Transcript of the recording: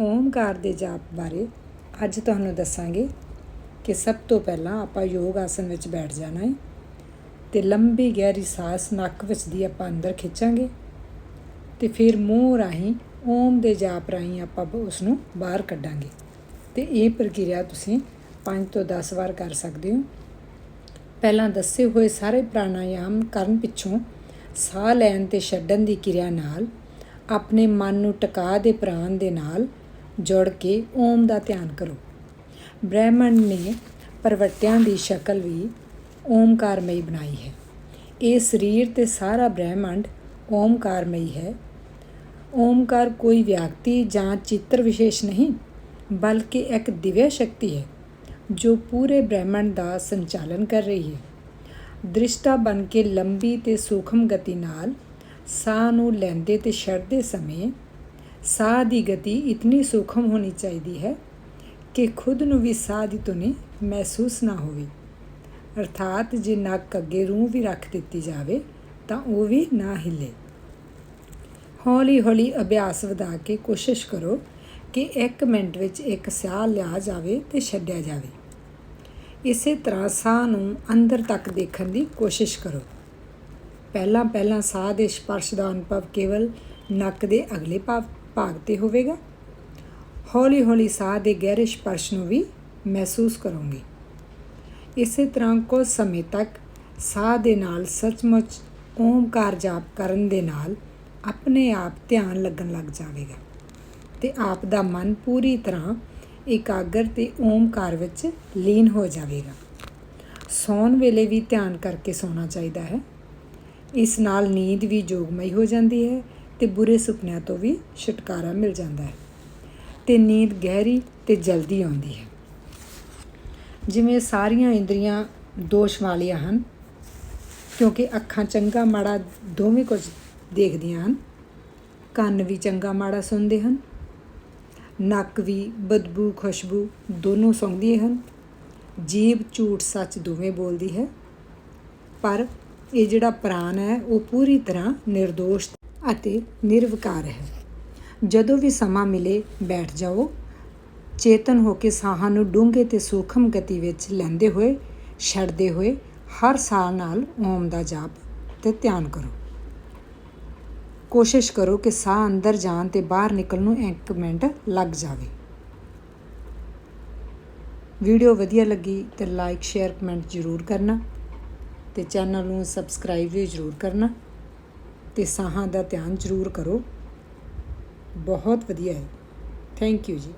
ਓਮਕਾਰ ਦੇ ਜਾਪ ਬਾਰੇ ਅੱਜ ਤੁਹਾਨੂੰ ਦੱਸਾਂਗੇ ਕਿ ਸਭ ਤੋਂ ਪਹਿਲਾਂ ਆਪਾਂ ਯੋਗ ਆਸਨ ਵਿੱਚ ਬੈਠ ਜਾਣਾ ਹੈ ਤੇ ਲੰਬੀ ਗਹਿਰੀ ਸਾਹ ਨੱਕ ਵਿੱਚ ਦੀ ਆਪਾਂ ਅੰਦਰ ਖਿੱਚਾਂਗੇ ਤੇ ਫਿਰ ਮੂੰਹ ਰਾਹੀਂ ਓਮ ਦੇ ਜਾਪ ਰਾਹੀਂ ਆਪਾਂ ਉਸ ਨੂੰ ਬਾਹਰ ਕੱਢਾਂਗੇ। ਤੇ ਇਹ ਪ੍ਰਕਿਰਿਆ ਤੁਸੀਂ 5 ਤੋਂ 10 ਵਾਰ ਕਰ ਸਕਦੇ ਹੋ। ਪਹਿਲਾਂ ਦੱਸੇ ਹੋਏ ਸਾਰੇ ਪ੍ਰਾਣਾਯਾਮ ਕਰਨ ਪਿੱਛੋਂ ਸਾਹ ਲੈਣ ਤੇ ਛੱਡਣ ਦੀ ਕਿਰਿਆ ਨਾਲ ਆਪਣੇ ਮਨ ਨੂੰ ਟਿਕਾ ਦੇ ਪ੍ਰਾਣ ਦੇ ਨਾਲ ਜੁੜ ਕੇ ਓਮ ਦਾ ਧਿਆਨ ਕਰੋ। ਬ੍ਰਹਿਮੰਡ ਨੇ ਪਰਵਟਿਆਂ ਦੀ ਸ਼ਕਲ ਵੀ ਓਮਕਾਰਮਈ ਬਣਾਈ ਹੈ। ਇਹ ਸਰੀਰ ਤੇ ਸਾਰਾ ਬ੍ਰਹਿਮੰਡ ਓਮਕਾਰਮਈ ਹੈ। ਓਮਕਾਰ ਕੋਈ ਵਿਅਕਤੀ ਜਾਂ ਚਿੱਤਰ ਵਿਸ਼ੇਸ਼ ਨਹੀਂ, ਬਲਕਿ ਇੱਕ ਦਿਵਯ ਸ਼ਕਤੀ ਹੈ, ਜੋ ਪੂਰੇ ਬ੍ਰਹਿਮੰਡ ਦਾ ਸੰਚਾਲਨ ਕਰ ਰਹੀ ਹੈ। ਦ੍ਰਿਸ਼ਟਾ ਬਣ ਕੇ ਲੰਬੀ ਤੇ ਸੂਖਮ ਗਤੀ ਨਾਲ ਸਾਹ ਨੂੰ ਲੈਂਦੇ ਤੇ ਛੱਡਦੇ ਸਮੇਂ ਸਾਹ ਦੀ ਗਤੀ ਇਤਨੀ ਸੂਖਮ ਹੋਣੀ ਚਾਹੀਦੀ ਹੈ ਕਿ ਖੁਦ ਨੂੰ ਵੀ ਸਾਹ ਦੀ ਧੁਨੀ ਮਹਿਸੂਸ ਨਾ ਹੋਵੇ। ਅਰਥਾਤ ਜੇ ਨੱਕ ਅੱਗੇ ਰੂਹ ਵੀ ਰੱਖ ਦਿੱਤੀ ਜਾਵੇ, ਤਾਂ ਉਹ ਵੀ ਨਾ ਹਿੱਲੇ। ਹੌਲੀ ਹੌਲੀ ਅਭਿਆਸ ਵਧਾ ਕੇ ਕੋਸ਼ਿਸ਼ ਕਰੋ ਕਿ 1 ਮਿੰਟ ਵਿੱਚ ਇੱਕ ਸਾਹ ਲਿਆ ਜਾਵੇ ਤੇ ਛੱਡਿਆ ਜਾਵੇ। ਇਸੇ ਤਰ੍ਹਾਂ ਸਾਹ ਨੂੰ ਅੰਦਰ ਤੱਕ ਦੇਖਣ ਦੀ ਕੋਸ਼ਿਸ਼ ਕਰੋ। ਪਹਿਲਾਂ ਪਹਿਲਾਂ ਸਾਹ ਦੇ ਸਪਰਸ਼ ਦਾ ਅਨੁਭਵ ਕੇਵਲ ਨੱਕ ਦੇ ਅਗਲੇ ਭਾਗ ਭਾਗ ਤੇ ਹੋਵੇਗਾ। ਹੌਲੀ ਹੌਲੀ ਸਾਹ ਦੇ ਗਹਿਰੇ ਸਪਰਸ਼ ਨੂੰ ਵੀ ਮਹਿਸੂਸ ਕਰੋਗੇ। ਇਸੇ ਤਰ੍ਹਾਂ ਕੁਝ ਸਮੇਂ ਤੱਕ ਸਾਹ ਦੇ ਨਾਲ ਸੱਚਮੁੱਚ ਓਮਕਾਰ ਜਾਪ ਕਰਨ ਦੇ ਨਾਲ ਆਪਣੇ ਆਪ ਧਿਆਨ ਲੱਗਣ ਲੱਗ ਜਾਵੇਗਾ ਤੇ ਆਪ ਦਾ ਮਨ ਪੂਰੀ ਤਰ੍ਹਾਂ ਇਕਾਗਰ ਤੇ ਓਮਕਾਰ ਵਿੱਚ ਲੀਨ ਹੋ ਜਾਵੇਗਾ। ਸੌਣ ਵੇਲੇ ਵੀ ਧਿਆਨ ਕਰਕੇ ਸੌਣਾ ਚਾਹੀਦਾ ਹੈ। ਇਸ ਨਾਲ ਨੀਂਦ ਵੀ ਜੋਗਮਈ ਹੋ ਜਾਂਦੀ ਹੈ ਤੇ ਬੁਰੇ ਸੁਪਨਿਆਂ ਤੋਂ ਵੀ ਛੁਟਕਾਰਾ ਮਿਲ ਜਾਂਦਾ ਹੈ। ਤੇ ਨੀਂਦ ਗਹਿਰੀ ਤੇ ਜਲਦੀ ਆਉਂਦੀ ਹੈ। ਜਿਵੇਂ ਸਾਰੀਆਂ ਇੰਦਰੀਆਂ ਦੋਸ਼ ਵਾਲੀਆਂ ਹਨ, ਕਿਉਂਕਿ ਅੱਖਾਂ ਚੰਗਾ ਮਾੜਾ ਦੋਵੇਂ ਕੁਝ ਦੇਖਦੀਆਂ ਹਨ, ਕੰਨ ਵੀ ਚੰਗਾ ਮਾੜਾ ਸੁਣਦੇ ਹਨ, ਨੱਕ ਵੀ ਬਦਬੂ ਖੁਸ਼ਬੂ ਦੋਨੋਂ ਸੁੰਘਦੀ ਹਨ, ਜੀਭ ਝੂਠ ਸੱਚ ਦੋਵੇਂ ਬੋਲਦੀ ਹੈ, ਪਰ ਇਹ ਜਿਹੜਾ ਪ੍ਰਾਣ ਹੈ ਉਹ ਪੂਰੀ ਤਰ੍ਹਾਂ નિર્ਦੋਸ਼ ਅਤੇ ਨਿਰਵਿਕਾਰ ਹੈ। ਜਦੋਂ ਵੀ ਸਮਾਂ ਮਿਲੇ, ਬੈਠ ਜਾਓ। ਚੇਤਨ ਹੋ ਕੇ ਸਾਹਾਂ ਨੂੰ ਡੂੰਘੇ ਤੇ ਸੂਖਮ ਗਤੀ ਵਿੱਚ ਲੈਂਦੇ ਹੋਏ, ਛੱਡਦੇ ਹੋਏ ਹਰ ਸਾਹ ਨਾਲ ਓਮ ਦਾ ਜਾਪ ਤੇ ਧਿਆਨ ਕਰੋ। ਕੋਸ਼ਿਸ਼ ਕਰੋ ਕਿ ਸਾਹ ਅੰਦਰ ਜਾਣ ਤੇ ਬਾਹਰ ਨਿਕਲਣ ਨੂੰ 1 ਮਿੰਟ ਲੱਗ ਜਾਵੇ। ਵੀਡੀਓ ਵਧੀਆ ਲੱਗੀ ਤੇ ਲਾਈਕ, ਸ਼ੇਅਰ, ਕਮੈਂਟ ਜ਼ਰੂਰ ਕਰਨਾ ਤੇ ਚੈਨਲ ਨੂੰ ਸਬਸਕ੍ਰਾਈਬ ਵੀ ਜ਼ਰੂਰ ਕਰਨਾ। ਤੇ ਸਾਹਾਂ ਦਾ ਧਿਆਨ ਜ਼ਰੂਰ ਕਰੋ। ਬਹੁਤ ਵਧੀਆ ਹੈ। ਥੈਂਕ ਯੂ ਜੀ।